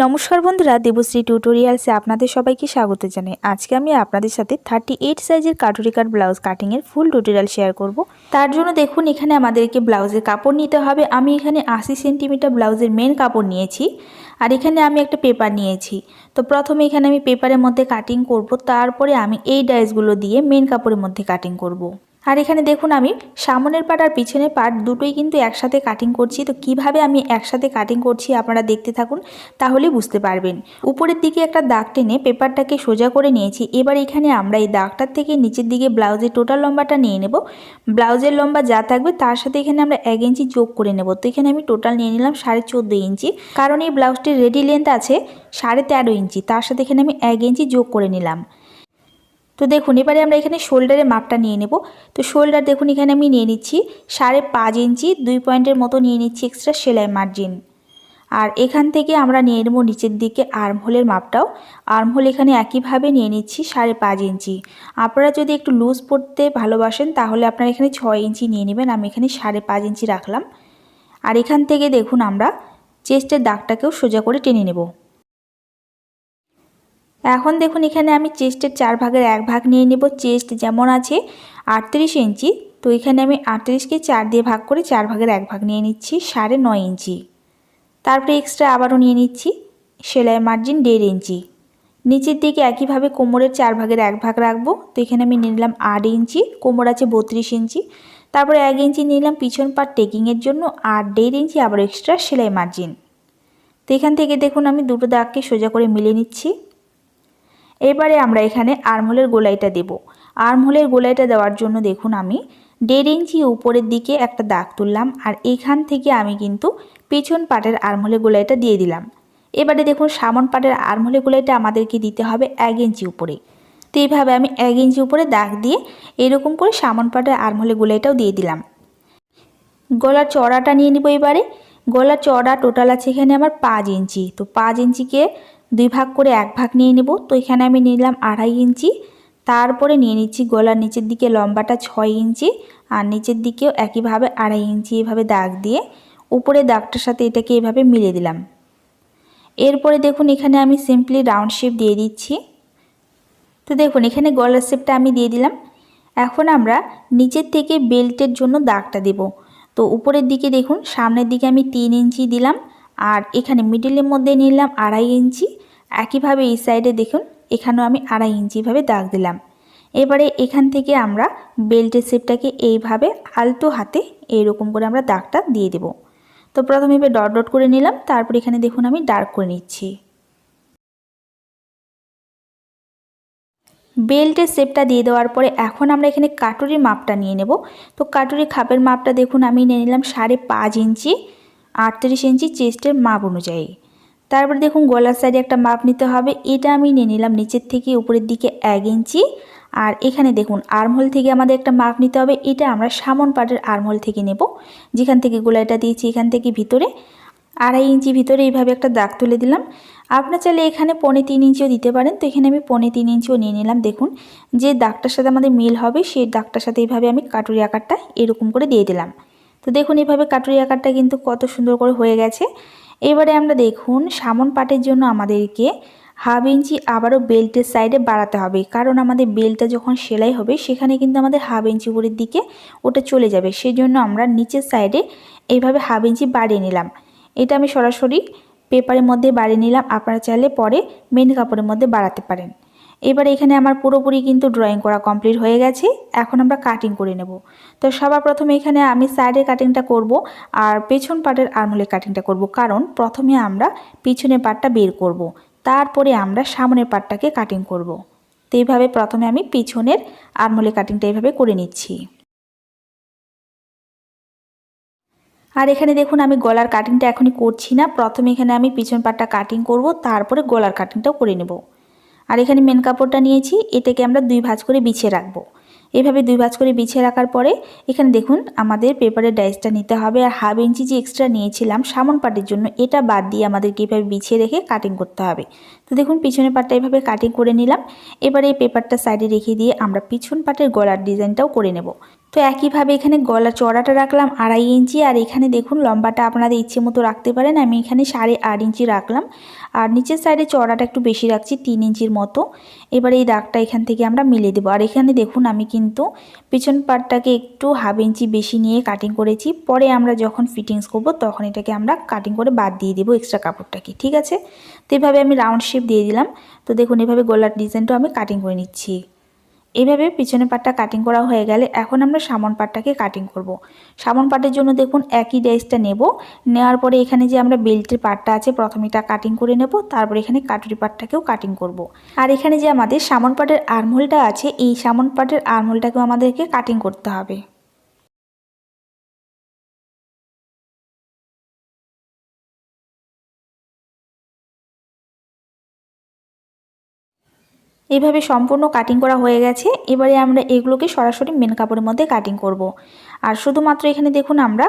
নমস্কার বন্ধুরা, দেবশ্রী টিউটোরিয়ালসে আপনাদের সবাইকে স্বাগত জানাই। আজকে আমি আপনাদের সাথে থার্টি এইট সাইজের কাটুরি কাট ব্লাউজ কাটিংয়ের ফুল টিউটোরিয়াল শেয়ার করব। তার জন্য দেখুন, এখানে আমাদেরকে ব্লাউজের কাপড় নিতে হবে। আমি এখানে আশি সেন্টিমিটার ব্লাউজের মেন কাপড় নিয়েছি আর এখানে আমি একটা পেপার নিয়েছি। তো প্রথমে এখানে আমি পেপারের মধ্যে কাটিং করব, তারপরে আমি এই ডাইসগুলো দিয়ে মেন কাপড়ের মধ্যে কাটিং করব। আর এখানে দেখুন আমি, সামনের পাট আর পিছনের পাট দুটোই কিন্তু একসাথে কাটিং করছি। তো কীভাবে আমি একসাথে কাটিং করছি আপনারা দেখতে থাকুন তাহলেই বুঝতে পারবেন। উপরের দিকে একটা দাগ টেনে পেপারটাকে সোজা করে নিয়েছি। এবার এখানে আমরা এই দাগটার থেকে নিচের দিকে ব্লাউজের টোটাল লম্বাটা নিয়ে নেব। ব্লাউজের লম্বা যা থাকবে তার সাথে এখানে আমরা এক ইঞ্চি যোগ করে নেব। তো এখানে আমি টোটাল নিয়ে নিলাম সাড়ে চোদ্দ ইঞ্চি। কারণ এই ব্লাউজটির রেডি লেন্থ আছে সাড়ে তেরো ইঞ্চি। তার সাথে এখানে আমি এক ইঞ্চি যোগ করে নিলাম। তো দেখুন, এবারে আমরা এখানে শোল্ডারের মাপটা নিয়ে নেব। তো শোল্ডার দেখুন, এখানে আমি নিয়ে নিচ্ছি সাড়ে পাঁচ ইঞ্চি, দুই পয়েন্টের মতো নিয়ে নিচ্ছি এক্সট্রা সেলাই মার্জিন আর এখান থেকে আমরা নিয়ে নেব নিচের দিকে আর্মহোলের মাপটাও। আর্মহোল এখানে একইভাবে নিয়ে নিচ্ছি সাড়ে পাঁচ ইঞ্চি। আপনারা যদি একটু লুজ পড়তে ভালোবাসেন, তাহলে আপনারা এখানে ছয় ইঞ্চি নিয়ে নেবেন, আমি এখানে সাড়ে পাঁচ ইঞ্চি রাখলাম। আর এখান থেকে দেখুন, আমরা চেস্টের দাগটাকেও সোজা করে টেনে নেব। এখন দেখুন এখানে আমি চেস্টের চার ভাগের এক ভাগ নিয়ে নেব। চেস্ট যেমন আছে আটত্রিশ ইঞ্চি, তো এখানে আমি আটত্রিশকে চার দিয়ে ভাগ করে চার ভাগের এক ভাগ নিয়ে নিচ্ছি, সাড়ে নয় ইঞ্চি। তারপরে এক্সট্রা আবারও নিয়ে নিচ্ছি, সেলাই মার্জিন দেড় ইঞ্চি। নিচের দিকে একইভাবে কোমরের চার ভাগের এক ভাগ রাখব, তো এখানে আমি নিয়ে নিলাম আট ইঞ্চি, কোমর আছে বত্রিশ ইঞ্চি। তারপরে এক ইঞ্চি নিলাম পিছন পার টেকিংয়ের জন্য, আর দেড় ইঞ্চি আবার এক্সট্রা সেলাই মার্জিন তো এখান থেকে দেখুন আমি দুটো দাগকে সোজা করে মিলে নিচ্ছি। এবারে আমরা এখানে আর্মহোলের গোলাইটা দেব। আর্মহোলের গোলাইটা দেওয়ার জন্য দেখুন আমি দেড় ইঞ্চি উপরের দিকে একটা দাগ তুললাম আর এখান থেকে আমি কিন্তু পেছন পাটের আর্মহোলের গোলাইটা দিয়ে দিলাম। এবারে দেখুন সামন পাটের আর্মহোলের গোলাইটা আমাদেরকে দিতে হবে এক ইঞ্চি উপরে। তো এইভাবে আমি এক ইঞ্চি উপরে দাগ দিয়ে এরকম করে সামন পাটের আর্মহোলের গোলাইটাও দিয়ে দিলাম। গলার চড়াটা নিয়ে নিব এবারে। গলার চড়া টোটাল আছে এখানে আমার পাঁচ ইঞ্চি। তো পাঁচ ইঞ্চিকে দুই ভাগ করে এক ভাগ নিয়ে নেব। তো এখানে আমি নিলাম আড়াই ইঞ্চি। তারপরে নিয়ে নিচ্ছি গলার নিচের দিকে লম্বাটা ছয় ইঞ্চি আর নিচের দিকেও একইভাবে আড়াই ইঞ্চি এভাবে দাগ দিয়ে উপরে দাগটার সাথে এটাকে এভাবে মিলে দিলাম। এরপরে দেখুন এখানে আমি সিম্পলি রাউন্ড শেপ দিয়ে দিচ্ছি। তো দেখুন এখানে গলার শেপটা আমি দিয়ে দিলাম। এখন আমরা নিচের থেকে বেল্টের জন্য দাগটা দেব। তো উপরের দিকে দেখুন, সামনের দিকে আমি তিন ইঞ্চি দিলাম। আর এখানে মিডিলের মধ্যে নিলাম আড়াই ইঞ্চি। একইভাবে এই সাইডে দেখুন, এখানেও আমি আড়াই ইঞ্চিভাবে দাগ দিলাম। এবারে এখান থেকে আমরা বেল্টের শেপটাকে এইভাবে আলতো হাতে এইরকম করে আমরা দাগটা দিয়ে দেব। তো প্রথমে এবার ডট ডট করে নিলাম, তারপর এখানে দেখুন আমি ডার্ক করে নিচ্ছি। বেল্টের শেপটা দিয়ে দেওয়ার পরে এখন আমরা এখানে কাটুরির মাপটা নিয়ে নেব। তো কাটুরি খাপের মাপটা দেখুন, আমি নিয়ে নিলাম সাড়ে পাঁচ ইঞ্চি। আটত্রিশ ইঞ্চি চেস্টের মাপ অনুযায়ী। তারপর দেখুন গলার সাইডে একটা মাপ নিতে হবে। এটা আমি নিয়ে নিলাম নিচের থেকে উপরের দিকে এক ইঞ্চি। আর এখানে দেখুন আর্মহোল থেকে আমাদের একটা মাপ নিতে হবে। এটা আমরা সামন পাটের আর্মহোল থেকে নেব। যেখান থেকে গোলাইটা দিয়েছি এখান থেকে ভিতরে। আড়াই ইঞ্চি ভিতরে এইভাবে একটা দাগ তুলে দিলাম। আপনার চাইলে এখানে পনে তিন ইঞ্চিও দিতে পারেন। তো এখানে আমি পনে তিন ইঞ্চিও নিয়ে নিলাম। দেখুন যে দাগটার সাথে আমাদের মিল হবে, সেই দাগটার সাথে এইভাবে আমি কাটুরি আকারটা এরকম করে দিয়ে দিলাম। তো দেখুন, এভাবে কাটুরি আকারটা কিন্তু কত সুন্দর করে হয়ে গেছে। এবারে আমরা দেখুন, সামন পাটের জন্য আমাদেরকে হাফ ইঞ্চি আবারও বেল্টের সাইডে বাড়াতে হবে। কারণ আমাদের বেল্টটা যখন সেলাই হবে, সেখানে কিন্তু আমাদের হাফ ইঞ্চি উপরের দিকে ওটা চলে যাবে। সেই জন্য আমরা নিচের সাইডে এইভাবে হাফ ইঞ্চি বাড়িয়ে নিলাম। এটা আমি সরাসরি পেপারের মধ্যে বাড়িয়ে নিলাম। আপনারা চাইলে পরে মেন কাপড়ের মধ্যে বাড়াতে পারেন। এবার এখানে আমার পুরোপুরি কিন্তু ড্রয়িং করা কমপ্লিট হয়ে গেছে। এখন আমরা কাটিং করে নেব। তো সবার প্রথমে এখানে আমি সাইডের কাটিংটা করব আর পেছন পাটের আরমোলের কাটিংটা করব। কারণ প্রথমে আমরা পিছনের পাটটা বের করব। তারপরে আমরা সামনের পাটটাকে কাটিং করব। তো এইভাবে প্রথমে আমি পিছনের আরমোলের কাটিংটা এইভাবে করে নিচ্ছি। আর এখানে দেখুন আমি গলার কাটিংটা এখনই করছি না। প্রথমে এখানে আমি পিছন পাটটা কাটিং করব, তারপরে গলার কাটিংটাও করে নেব। আর এখানে মেন কাপড়টা নিয়েছি, এটাকে আমরা দুই ভাঁজ করে বিছিয়ে রাখব। এভাবে দুই ভাঁজ করে বিছিয়ে রাখার পরে, এখানে দেখুন আমাদের পেপারের ডাইসটা নিতে হবে আর হাফ ইঞ্চি যে এক্সট্রা নিয়েছিলাম সামন পাটের জন্য, এটা বাদ দিয়ে আমাদেরকে এভাবে বিছিয়ে রেখে কাটিং করতে হবে। তো দেখুন পিছনের পাটটা এভাবে কাটিং করে নিলাম, এবারে এই পেপারটা সাইডে রেখে দিয়ে আমরা পিছন পাটের গলার ডিজাইনটাও করে নেব। তো একইভাবে এখানে গলা চড়াটা রাখলাম আড়াই ইঞ্চি আর এখানে দেখুন লম্বাটা আপনাদের ইচ্ছে মতো রাখতে পারেন, আমি এখানে সাড়ে আট ইঞ্চি রাখলাম। আর নিচের সাইডে চড়াটা একটু বেশি রাখছি, তিন ইঞ্চির মতো। এবার এই দাগটা এখান থেকে আমরা মিলে দেবো। আর এখানে দেখুন, আমি কিন্তু পিছন পাটটাকে একটু হাফ ইঞ্চি বেশি নিয়ে কাটিং করেছি। পরে আমরা যখন ফিটিংস করব, তখন এটাকে আমরা কাটিং করে বাদ দিয়ে দেবো এক্সট্রা কাপড়টাকে, ঠিক আছে? তো এভাবে আমি রাউন্ড শেপ দিয়ে দিলাম। তো দেখুন, এভাবে গোলার ডিজাইনটাও আমি কাটিং করে নিচ্ছি। এইভাবে পিছনের পাটটা কাটিং করা হয়ে গেলে এখন আমরা সামন পাটটাকে কাটিং করব। সামন পাটের জন্য দেখুন একই ডাইসটা নেব নেওয়ার পরে এখানে যে আমরা বেল্টের পাটটা আছে, প্রথমে এটা কাটিং করে নেব, তারপর এখানে কাটুরি পাটটাকেও কাটিং করব। আর এখানে যে আমাদের সামন পাটের আর্মহোলটা আছে, এই সামন পাটের আর্মহোলটাকেও আমাদেরকে কাটিং করতে হবে এইভাবে সম্পূর্ণ কাটিং করা হয়ে গেছে। এবারে আমরা এগুলোকে সরাসরি মেন কাপড়ের মধ্যে কাটিং করব। আর শুধুমাত্র এখানে দেখুন আমরা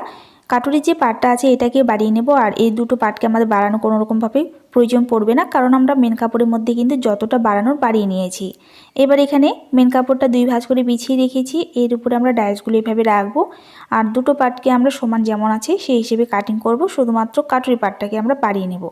কাটুরির যে পাটটা আছে এটাকে বাড়িয়ে নেব আর এই দুটো পাটকে আমাদের বাড়ানো কোনো রকমভাবে প্রয়োজন পড়বে না, কারণ আমরা মেন কাপড়ের মধ্যে কিন্তু যতটা বাড়ানোর বাড়িয়ে নিয়েছি। এবার এখানে মেন কাপড়টা দুই ভাঁজ করে বিছিয়ে রেখেছি। এর উপরে আমরা ডাইসগুলো এভাবে রাখব। আর দুটো পাটকে আমরা সমান যেমন আছে সেই হিসেবে কাটিং করব। শুধুমাত্র কাটুরি পাটটাকে আমরা বাড়িয়ে নেব।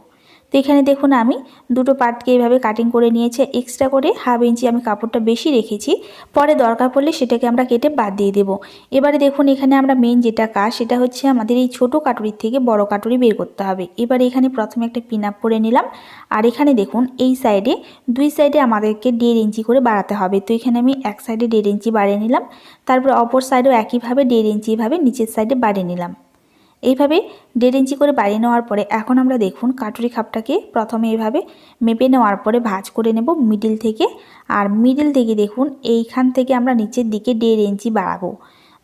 তো এখানে দেখুন আমি দুটো পার্টকে এইভাবে কাটিং করে নিয়েছে এক্সট্রা করে হাফ ইঞ্চি আমি কাপড়টা বেশি রেখেছি। পরে দরকার পড়লে সেটাকে আমরা কেটে বাদ দিয়ে দেব। এবারে দেখুন এখানে আমরা মেন যেটা কাজ, সেটা হচ্ছে আমাদের এই ছোট কাটুরির থেকে বড় কাটুরি বের করতে হবে। এবার এখানে প্রথমে একটা পিন আপ করে নিলাম। আর এখানে দেখুন এই সাইডে দুই সাইডে আমাদেরকে দেড় ইঞ্চি করে বাড়াতে হবে। তো এখানে আমি এক সাইডে দেড় ইঞ্চি বাড়িয়ে নিলাম। তারপর অপর সাইডেও একইভাবে দেড় ইঞ্চিভাবে নিচের সাইডে বাড়িয়ে নিলাম। এইভাবে দেড় ইঞ্চি করে বাড়িয়ে নেওয়ার পরে এখন আমরা দেখুন কাটুরি খাপটাকে প্রথমে এইভাবে মেপে নেওয়ার পরে ভাজ করে নেব মিডিল থেকে। আর মিডিল থেকে দেখুন এইখান থেকে আমরা নিচের দিকে দেড় ইঞ্চি বাড়াবো।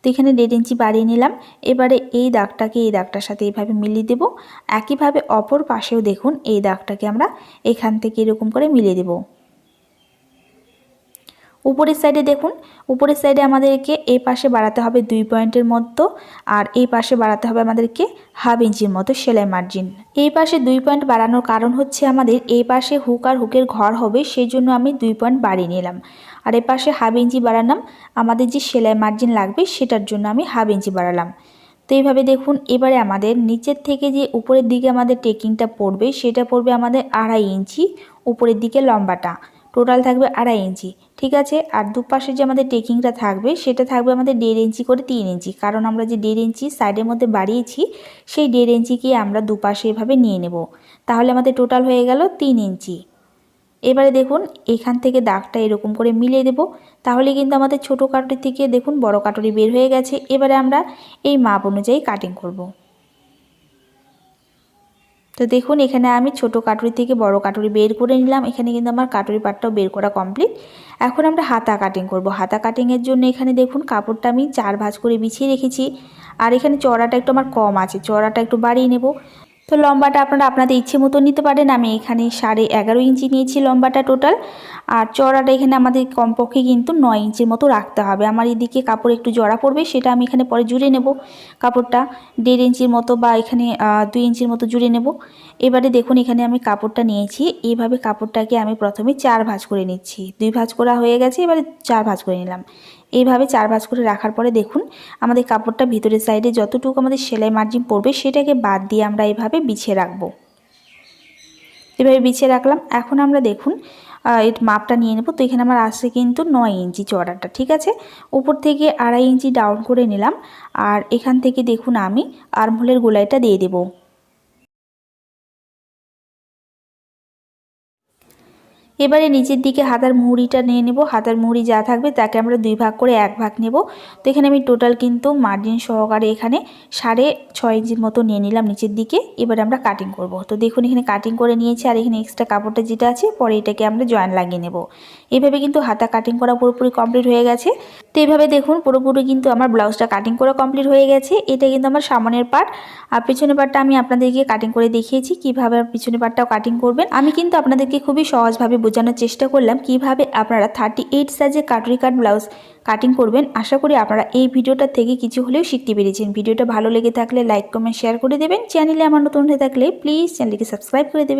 তো এখানে দেড় ইঞ্চি বাড়িয়ে নিলাম। এবারে এই দাগটাকে এই দাগটার সাথে এইভাবে মিলিয়ে দেব। একইভাবে অপর পাশেও দেখুন এই দাগটাকে আমরা এখান থেকে এরকম করে মিলিয়ে দেবো। উপরের সাইডে দেখুন, উপরের সাইডে আমাদেরকে এই পাশে বাড়াতে হবে দুই পয়েন্টের মতো আর এই পাশে বাড়াতে হবে আমাদেরকে হাফ ইঞ্চির মতো সেলাই মার্জিন এই পাশে দুই পয়েন্ট বাড়ানোর কারণ হচ্ছে আমাদের এই পাশে হুক আর হুকের ঘর হবে সেই জন্য আমি দুই পয়েন্ট বাড়িয়ে নিলাম। আর এই পাশে হাফ ইঞ্চি বাড়ালাম, আমাদের যে সেলাই মার্জিন লাগবে সেটার জন্য আমি হাফ ইঞ্চি বাড়ালাম। তো এইভাবে দেখুন, এবারে আমাদের নিচের থেকে যে উপরের দিকে আমাদের টেকিংটা পড়বে, সেটা পড়বে আমাদের আড়াই ইঞ্চি উপরের দিকে লম্বাটা। টোটাল থাকবে আড়াই ইঞ্চি, ঠিক আছে? আর দুপাশে যে আমাদের টেকিংটা থাকবে, সেটা থাকবে আমাদের দেড় ইঞ্চি করে তিন ইঞ্চি। কারণ আমরা যে দেড় ইঞ্চি সাইডের মধ্যে বাড়িয়েছি, সেই দেড় ইঞ্চিকে আমরা দুপাশে এভাবে নিয়ে নেব। তাহলে আমাদের টোটাল হয়ে গেল তিন ইঞ্চি। এবারে দেখুন, এখান থেকে দাগটা এরকম করে মিলিয়ে দেব। তাহলে কিন্তু আমাদের ছোটো কাটুরি থেকে দেখুন বড় কাটুরি বের হয়ে গেছে। এবারে আমরা এই মাপ অনুযায়ী কাটিং করব। তো দেখুন, এখানে আমি ছোট কাটুরি থেকে বড় কাটুরি বের করে নিলাম। এখানে কিন্তু আমার কাটুরি পাটটাও বের করা কমপ্লিট। এখন আমরা হাতা কাটিং করব। হাতা কাটিংয়ের জন্য এখানে দেখুন, কাপড়টা আমি চার ভাঁজ করে বিছিয়ে রেখেছি। আর এখানে চড়াটা একটু আমার কম আছে। চড়াটা একটু বাড়িয়ে নেব। তো লম্বাটা আপনারা আপনাদের ইচ্ছে মতো নিতে পারেন। আমি এখানে সাড়ে এগারো ইঞ্চি নিয়েছি লম্বাটা টোটাল আর চড়াটা এখানে আমাদের কমপক্ষে কিন্তু নয় ইঞ্চির মতো রাখতে হবে। আমার এদিকে কাপড় একটু জড়া পড়বে, সেটা আমি এখানে পরে জুড়ে নেব। কাপড়টা দেড় ইঞ্চির মতো বা এখানে দুই ইঞ্চির মতো জুড়ে নেব। এবারে দেখুন, এখানে আমি কাপড়টা নিয়েছি। এইভাবে কাপড়টাকে আমি প্রথমে চার ভাঁজ করে নিচ্ছি। দুই ভাঁজ করা হয়ে গেছে, এবারে চার ভাঁজ করে নিলাম। এইভাবে চার ভাঁজ করে রাখার পরে দেখুন, আমাদের কাপড়টা ভিতরের সাইডে যতটুকু আমাদের সেলাই মার্জিন পড়বে, সেটাকে বাদ দিয়ে আমরা এইভাবে বিছিয়ে রাখব। এভাবে বিছিয়ে রাখলাম। এখন আমরা দেখুন এর মাপটা নিয়ে নেব। তো এখানে আমার আসছে কিন্তু নয় ইঞ্চি চড়াটা ঠিক আছে? উপর থেকে আড়াই ইঞ্চি ডাউন করে নিলাম। আর এখান থেকে দেখুন আমি আর্মহোলের গোলাইটা দিয়ে দেবো। এবারে নিচের দিকে হাতার মুড়িটা নিয়ে নেব। হাতার মুড়ি যা থাকবে তাকে আমরা দুই ভাগ করে এক ভাগ নেব। তো এখানে আমি টোটাল কিন্তু মার্জিন সহকারে এখানে সাড়ে ছয় ইঞ্চির মতো নিয়ে নিলাম নিচের দিকে। এবারে আমরা কাটিং করব। তো দেখুন এখানে কাটিং করে নিয়েছি আর এখানে এক্সট্রা কাপড়টা যেটা আছে, পরে এটাকে আমরা জয়েন লাগিয়ে নেব। এভাবে কিন্তু হাতা কাটিং করা পুরোপুরি কমপ্লিট হয়ে গেছে। তো এইভাবে দেখুন পুরোপুরি কিন্তু আমার ব্লাউজটা কাটিং করা কমপ্লিট হয়ে গেছে। এটা কিন্তু আমার সামনের পার্ট আর পিছনের পার্টটা আমি আপনাদেরকে কাটিং করে দেখিয়েছি, কীভাবে পিছনের পার্টটাও কাটিং করবেন। আমি কিন্তু আপনাদেরকে খুবই সহজভাবে বোঝানোর চেষ্টা করলাম কীভাবে আপনারা থার্টি এইট সাইজের কাটরি কাট ব্লাউজ কাটিং করবেন। আশা করি আপনারা এই ভিডিওটা থেকে কিছু হলেও শিখতে পেরেছেন। ভিডিওটা ভালো লেগে থাকলে লাইক কমেন্ট শেয়ার করে দেবেন। চ্যানেলে আমার নতুন হয়ে থাকলে প্লিজ চ্যানেলটিকে সাবস্ক্রাইব করে দেবেন।